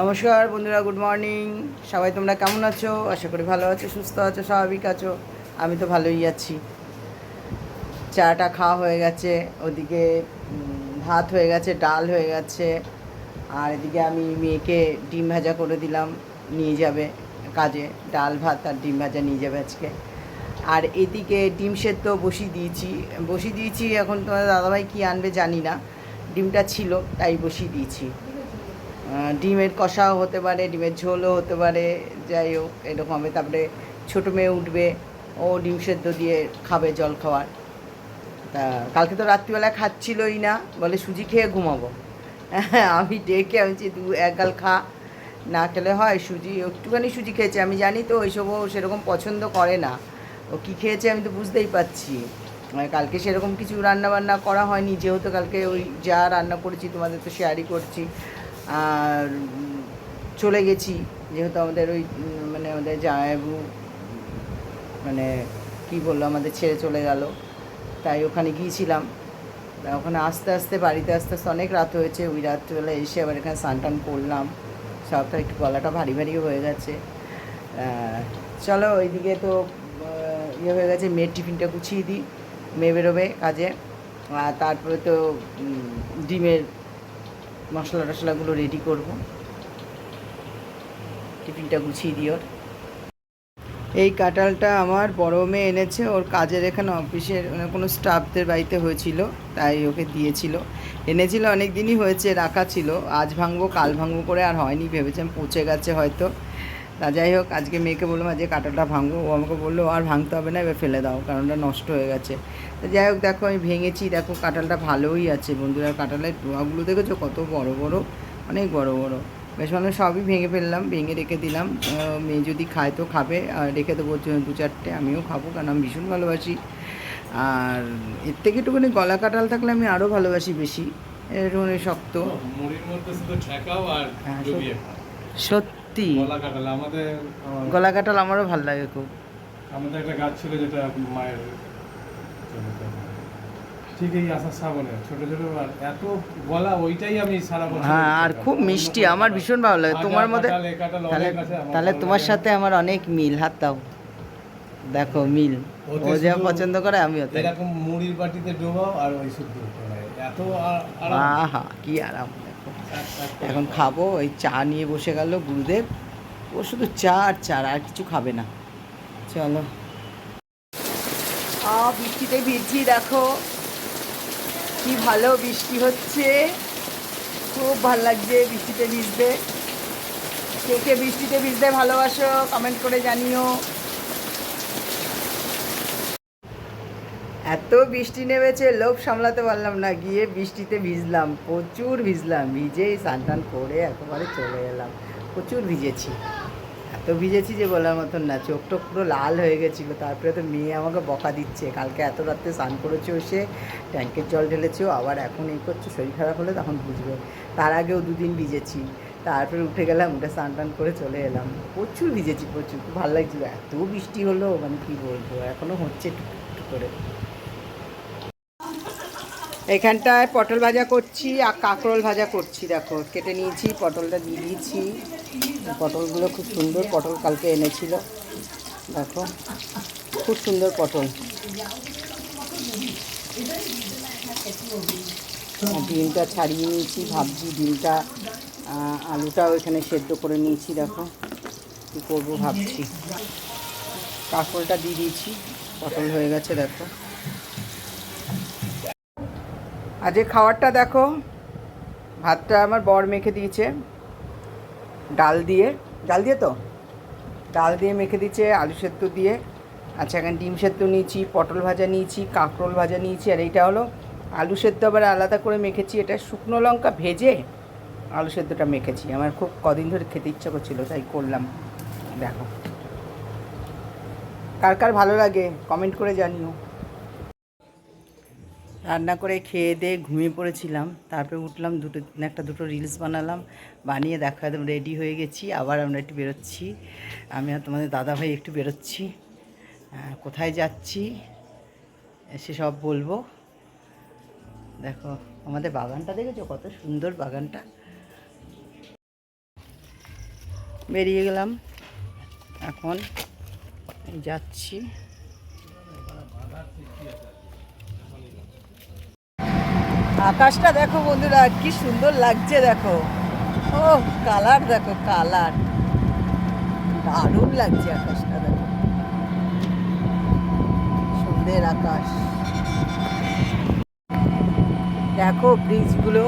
নমস্কার বন্ধুরা good morning সবাই তোমরা কেমন আছো? আশা করি ভালো আছো, সুস্থ আছো, স্বাভাবিক আছো। আমি তো ভালোই আছি। চাটা খাওয়া হয়ে গেছে, ওদিকে ভাত হয়ে গেছে, ডাল হয়ে গেছে। আর এদিকে আমি মেয়েকে ডিম ভাজা করে দিলাম, নিয়ে যাবে কাজে। ডাল, ভাত আর ডিম ভাজা নিয়ে যাবে আজকে। আর এদিকে ডিম সেদ্ধ বসিয়ে দিয়েছি। বসিয়ে দিয়েছি, এখন তোমার দাদাভাই কী আনবে জানি না। ডিমটা ছিল, তাই বসিয়ে দিয়েছি। ডিমের কষাও হতে পারে, ডিমের ঝোলও হতে পারে, যাই হোক, এরকম হবে। তারপরে ছোটো মেয়ে উঠবে, ও ডিম সেদ্ধ দিয়ে খাবে জল খাওয়ার। তা কালকে তো রাত্রিবেলা খাচ্ছিলই না, বলে সুজি খেয়ে ঘুমাবো। আমি ডেকে আমি দু এক গাল খা। না খেলে হয়, সুজি, একটুখানি সুজি খেয়েছে। আমি জানি তো ওইসবও সেরকম পছন্দ করে না। ও কী খেয়েছে আমি তো বুঝতেই পারছি। কালকে সেরকম কিছু রান্না বান্না করা হয়নি। যেহেতু কালকে ওই যা রান্না করেছি, তোমাদের তো শেয়ারই করছি। আর চলে গেছি, যেহেতু আমাদের ওই মানে আমাদের জামাইবাবু মানে কি বলল, আমাদের ছেড়ে চলে গেল। তাই ওখানে গিয়েছিলাম। তা ওখানে আস্তে আস্তে, বাড়িতে আস্তে আস্তে অনেক রাত হয়েছে। ওই রাত্রিবেলা এসে আবার এখানে স্নান টান করলাম। সবটা একটু গলাটা ভারী ভারী হয়ে গেছে। চলো ওইদিকে তো ইয়ে হয়ে গেছে, মেয়ের টিফিনটা গুছিয়ে দিই। মেয়ে বেরোবে কাজে। আর তারপরে তো ডিমের মশলা টশলাগুলো রেডি করব। টিফিনটা গুছিয়ে দিই ওর এই কাটালটা আমার বড় মেয়ে এনেছে, ওর কাজের এখানে অফিসের মানে কোনো স্টাফদের বাড়িতে হয়েছিল, তাই ওকে দিয়েছিল। এনেছিল অনেক দিনই হয়েছে, রাখা ছিল। আজ ভাঙবো, কাল ভাঙবো করে আর হয়নি ভেবেছেন পচে গেছে হয়তো। তা যাই হোক আজকে মেয়েকে বললাম আজকে কাঁঠালটা ভাঙবো। ও আমাকে বলল আর ভাঙতে হবে না এবার ফেলে দাও কারণ ওটা নষ্ট হয়ে গেছে। তা যাই হোক দেখো আমি ভেঙেছি দেখো কাঁঠালটা ভালোই আছে বন্ধুরা কাঁঠালের ডোয়াগুলো দেখেছ? কত বড় বড় অনেক বড় বড়। বেশ ভালো সবই ভেঙে ফেললাম ভেঙে রেখে দিলাম। মেয়ে যদি খায় তো খাবে আর রেখে দেবো দু- দু চারটে আমিও খাব কারণ আমি ভীষণ ভালোবাসি। আর এর থেকে একটুখানি গলা কাঁঠাল থাকলে আমি আরও ভালোবাসি বেশি একটুখানি শক্ত। মুড়ির সত্যি? গলা কাটালে আমাদের গলা কাঁঠাল আমারও ভালো লাগে খুব। আমাদের একটা গাছ ছিল যেটা মায়ের ঠিক এই আসার শ্রাবণে ছোট ছোট আর এত গলা ওইটাই আমি সারা বছর হ্যাঁ আর খুব মিষ্টি আমার ভীষণ ভালো লাগে। তোমার মধ্যে তাহলে তোমার সাথে আমার অনেক মিল হাত দাও। দেখো মিল। ও যা পছন্দ করে আমিও তাই। এরকম মুড়ির বাটিতে ডোবাও আর ওই শুদ্ধ এত আরাম। আহা কি আরাম। এখন খাব ওই চা নিয়ে বসে গেল গুরুদেব। ও শুধু চা আর চা আর কিছু খাবে না। চলো। আ, বৃষ্টিতে ভিজছি, দেখো। কি ভালো বৃষ্টি হচ্ছে। খুব ভালো লাগছে বৃষ্টিতে ভিজতে। কে কে বৃষ্টিতে ভিজতে ভালোবাসো কমেন্ট করে জানিও। এত বৃষ্টি নেমেছে, লোভ সামলাতে পারলাম না। গিয়ে বৃষ্টিতে ভিজলাম, প্রচুর ভিজলাম। ভিজেই স্নান টান করে একেবারে চলে এলাম। প্রচুর ভিজেছি। এত ভিজেছি যে বলার মতন না চোখ টোক পুরো লাল হয়ে গেছিল। তারপরে তো মেয়ে আমাকে বকা দিচ্ছে, কালকে এত রাত্রে স্নান করেছ এসে, ট্যাঙ্কের জল ঢেলেছো, আবার এখন এই করছ, শরীর খারাপ হলে তখন বুঝবে তার আগেও দুদিন ভিজেছি। তারপরে উঠে গেলাম, উঠে স্নান টান করে চলে এলাম। প্রচুর ভিজেছি, প্রচুর। ভালো লাগছিল। এত বৃষ্টি হলো মানে কী বলব এখনও হচ্ছে করে। এখানটায় পটল ভাজা করছি আর কাঁকরোল ভাজা করছি, দেখো। কেটে নিয়েছি, পটলটা দিয়ে দিয়েছি। পটলগুলো খুব সুন্দর পটল কালকে এনেছিল, দেখো। খুব সুন্দর পটল। ডিমটা ছাড়িয়ে নিয়েছি, ভাবছি ডিমটা আলুটাও এখানে সেদ্ধ করে নিয়েছি, দেখো। কী করব ভাবছি। কাঁকরোলটা দিয়ে দিয়েছি। পটল হয়ে গেছে, দেখো। আজকে খাবারটা দেখো, ভাতটা আমার বর মেখে দিয়েছে, ডাল দিয়ে। ডাল দিয়ে তো? ডাল দিয়ে মেখে দিয়েছে, আলু সেদ্ধ দিয়ে আচ্ছা এখানে ডিম সেদ্ধ নিয়েছি, পটল ভাজা নিয়েছি, কাঁকরোল ভাজা নিয়েছি, আর এইটা হলো আলু সেদ্ধ আবার আলাদা করে মেখেছি, এটা শুকনো লঙ্কা ভেজে আলু সেদ্ধটা মেখেছি। আমার খুব কদিন ধরে খেতে ইচ্ছা করছিল, তাই করলাম। দেখো। কার কার ভালো লাগে কমেন্ট করে জানিও। রান্না করে খেয়ে দিয়ে ঘুমিয়ে পড়েছিলাম, তারপরে উঠলাম, দুটো, একটা দুটো রিলস বানালাম, বানিয়ে দেখা রেডি হয়ে গেছি, আবার আমরা একটু বেরোচ্ছি। আমি আর তোমাদের দাদাভাই একটু বেরোচ্ছি। কোথায় যাচ্ছি এসে সব বলব। দেখো, আমাদের বাগানটা দেখেছ? কত সুন্দর বাগানটা। বেরিয়ে গেলাম, এখন যাচ্ছি। আকাশটা দেখো বন্ধুরা, কি সুন্দর লাগছে দেখো। ও, কালার দেখো, কালার। দারুণ লাগছে আকাশটা দেখো। সুন্দর আকাশ। দেখো ব্রিজগুলো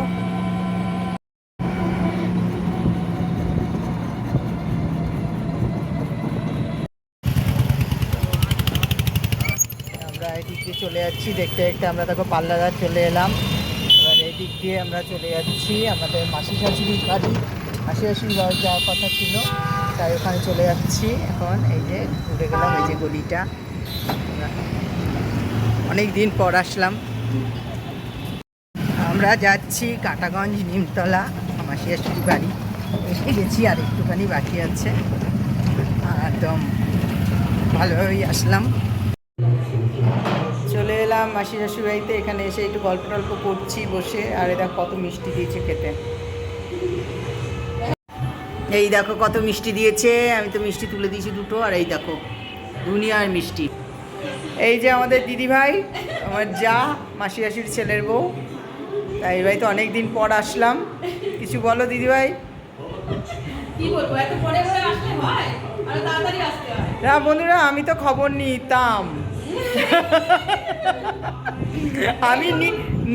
আমরা এদিক দিয়ে চলে যাচ্ছি দেখতে দেখতে আমরা দেখো পাল্লাদার চলে এলাম। এবার এদিক দিয়ে আমরা চলে যাচ্ছি আমাদের মাসি শাশুড়ির বাড়ি। মাসি শাশুড়ির বাড়ি যাওয়ার কথা ছিল, তাই ওখানে চলে যাচ্ছি। এখন এই যে ঘুরে গেলাম, এই যে গলিটা। অনেক দিন পর আসলাম। আমরা যাচ্ছি কাটাগঞ্জ নিমতলা, মাসি শাশুড়ির বাড়ি। এসে গেছি, আর একটুখানি বাকি আছে। একদম ভালোভাবেই আসলাম। এলাম মাসি শাশুড়ি বাড়িতে এখানে এসে একটু গল্প টল্প করছি বসে আর এ দেখো কত মিষ্টি দিয়েছে খেতে। এই দেখো কত মিষ্টি দিয়েছে আমি তো মিষ্টি তুলে দিয়েছি দুটো আর এই দেখো দুনিয়ার মিষ্টি। এই যে আমাদের দিদি ভাই আমার যা মাসি শাশুড়ির ছেলের বউ। তাই ভাই তো অনেক দিন পর আসলাম। কিছু বলো দিদি ভাই কি বলব এত পরে পরে আসলে হয়? আর তাড়াতাড়ি আসতে হয়। না বন্ধুরা আমি তো খবর নিতাম। আমি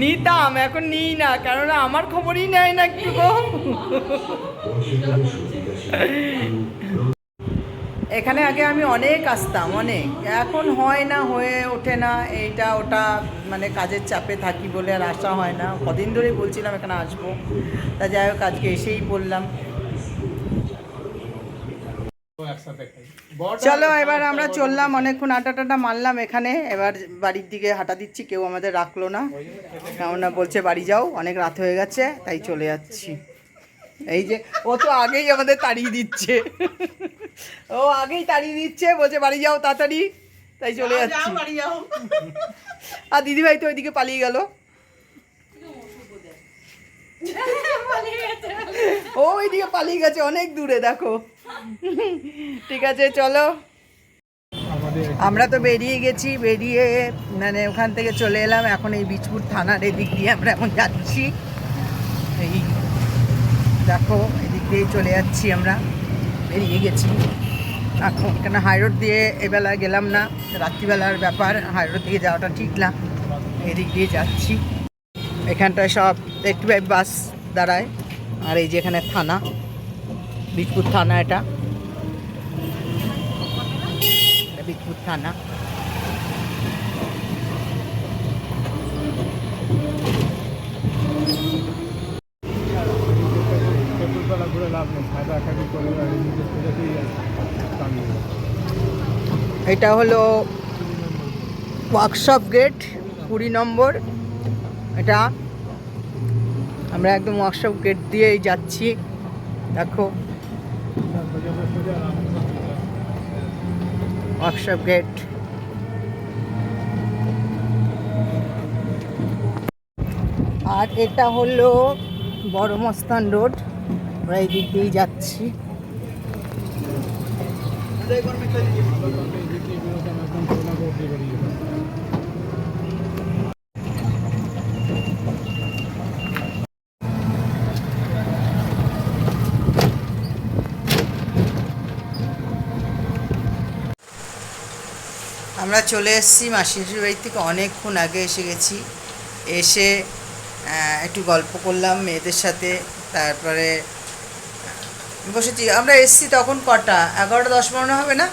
নিতাম, এখন নিই না, কেননা আমার খবরই নেয় না একটু এখানে আগে আমি অনেক আসতাম, অনেক। এখন হয় না, হয়ে ওঠে না, এইটা ওটা মানে কাজের চাপে থাকি বলে আর আসা হয় না। কদিন ধরেই বলছিলাম এখানে আসব। তা যাই হোক, আজকে এসেই বললাম চলো এবার আমরা চললাম অনেকক্ষণ আটা টাটা মারলাম এখানে। এবার বাড়ির দিকে হাঁটা দিচ্ছি কেউ আমাদের রাখল না। কেননা বলছে বাড়ি যাও অনেক রাত হয়ে গেছে তাই চলে যাচ্ছি। এই যে ও তো আগেই আমাদের তাড়িয়ে দিচ্ছে। ও আগেই তাড়িয়ে দিচ্ছে বলছে বাড়ি যাও তাড়াতাড়ি তাই চলে যাচ্ছি। আর দিদিভাই তো ওইদিকে পালিয়ে গেল। ও ওইদিকে পালিয়ে গেছে অনেক দূরে দেখো। ঠিক আছে, চলো। আমরা তো বেরিয়ে গেছি, বেরিয়ে মানে ওখান থেকে চলে এলাম। এখন এই বিজপুর থানার এদিক দিয়ে আমরা এখন যাচ্ছি। এই দেখো, এদিক দিয়েই চলে যাচ্ছি আমরা। বেরিয়ে গেছি। এখন কেন হাইরোড দিয়ে এবেলা গেলাম না। রাত্রিবেলার ব্যাপার হাইরোড দিয়ে যাওয়াটা ঠিক না। এদিক দিয়ে যাচ্ছি। এখানটায় সব একটু বাস দাঁড়ায়। আর এই যে এখানে থানা। বিজপুর থানা এটা। বিজপুর থানা। এটা হলো ওয়ার্কশপ গেট কুড়ি নম্বর। এটা আমরা একদম ওয়ার্কশপ গেট দিয়েই যাচ্ছি। দেখো। ওয়ার্কশপ গেট আর এটা হলো বড় মস্তান রোড। আমরা এই দিক দিয়েই যাচ্ছি। এদিক আমরা চলে এসেছি মাসির বাড়ি থেকে। অনেকক্ষণ আগে এসে গেছি। এসে একটু গল্প করলাম মেয়েদের সাথে। তারপরে বসেছি। আমরা এসেছি তখন কটা? এগারোটা দশ পনেরো হবে না?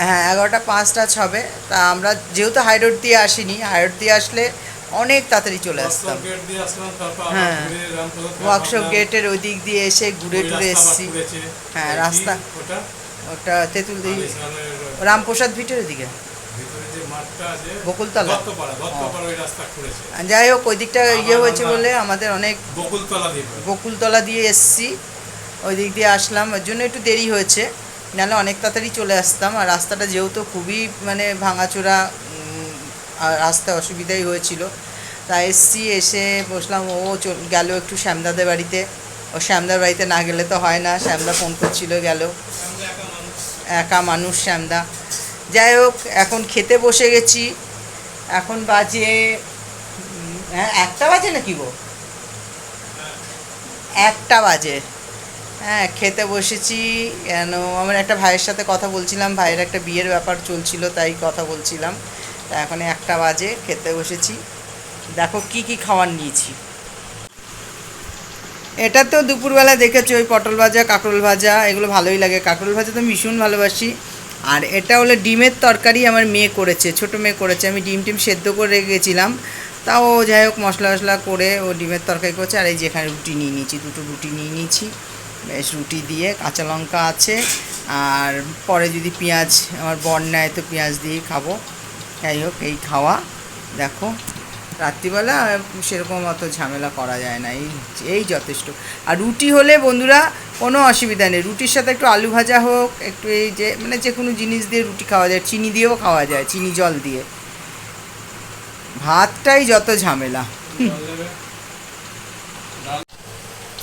হ্যাঁ এগারোটা পাঁচ টাচ হবে। তা আমরা যেহেতু হাই রোড দিয়ে আসিনি হাই রোড দিয়ে আসলে অনেক তাড়াতাড়ি চলে আসতাম। হ্যাঁ। ওয়ার্কশপ গেটের ওই দিক দিয়ে এসে ঘুরে টুরে এসেছি। হ্যাঁ, রাস্তা। ওটা তেঁতুল দিই রামপ্রসাদ ভিটের দিকে। বকুলতলা? যাই হোক ওই দিকটা ইয়ে হয়েছে বলে আমাদের অনেক বকুলতলা দিয়ে বকুলতলা দিয়ে এসছি। ওই দিক দিয়ে আসলাম। ওর জন্য একটু দেরি হয়েছে। নাহলে অনেক তাড়াতাড়ি চলে আসতাম। আর রাস্তাটা যেহেতু খুবই মানে ভাঙাচোরা রাস্তায় অসুবিধাই হয়েছিল। তা এসছি এসে বসলাম। ও গেল একটু শ্যামদাদের বাড়িতে। ও শ্যামদার বাড়িতে না গেলে তো হয় না। শ্যামদা ফোন করছিল গেল। একা মানুষ শ্যামদা। যাই হোক, এখন খেতে বসে গেছি। এখন বাজে হ্যাঁ একটা বাজে নাকি গো? একটা বাজে। হ্যাঁ খেতে বসেছি। কেন? আমার একটা ভাইয়ের সাথে কথা বলছিলাম। ভাইয়ের একটা বিয়ের ব্যাপার চলছিল, তাই কথা বলছিলাম। তা এখন একটা বাজে, খেতে বসেছি। দেখো কি কি খাবার নিয়েছি। এটা তো দুপুরবেলা দেখেছি, ওই পটল ভাজা, কাঁকরোল ভাজা, এগুলো ভালোই লাগে। কাঁকরোল ভাজা তো ভীষণ ভালোবাসি। আর এটা হলো ডিমের তরকারি আমার মেয়ে করেছে, ছোট মেয়ে করেছে। আমি ডিম টিম সেদ্ধ করে গেছিলাম তাও যাই হোক মশলা মশলা করে ও ডিমের তরকারি করছে। আর এই যেখানে রুটি নিয়ে নিয়েছি, দুটো রুটি নিয়ে নিয়েছি। বেশ রুটি দিয়ে কাঁচা লঙ্কা আছে। আর পরে যদি পেঁয়াজ, আমার বর নেয় তো পেঁয়াজ দিয়েই খাব। যাই হোক, এই খাওয়া। দেখো। রাত্রিবেলা সেরকম অত ঝামেলা করা যায় না, এই এই যথেষ্ট। আর রুটি হলে বন্ধুরা কোনো অসুবিধা নেই, রুটির সাথে একটু আলু ভাজা হোক, একটু এই যে মানে যে কোনো জিনিস দিয়ে রুটি খাওয়া যায়, চিনি দিয়েও খাওয়া যায়, চিনি জল দিয়ে। ভাতটাই যত ঝামেলা।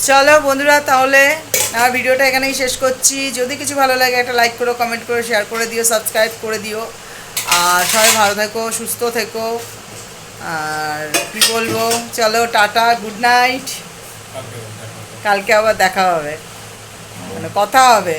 চলো বন্ধুরা, তাহলে আমার ভিডিওটা এখানেই শেষ করছি। যদি কিছু ভালো লাগে, একটা লাইক করো কমেন্ট করো শেয়ার করে দিও সাবস্ক্রাইব করে দিও। আর সবাই ভালো থেকো, সুস্থ থেকো। আর কি বলব? চলো টাটা গুড নাইট কালকে আবার দেখা হবে। মানে কথা হবে।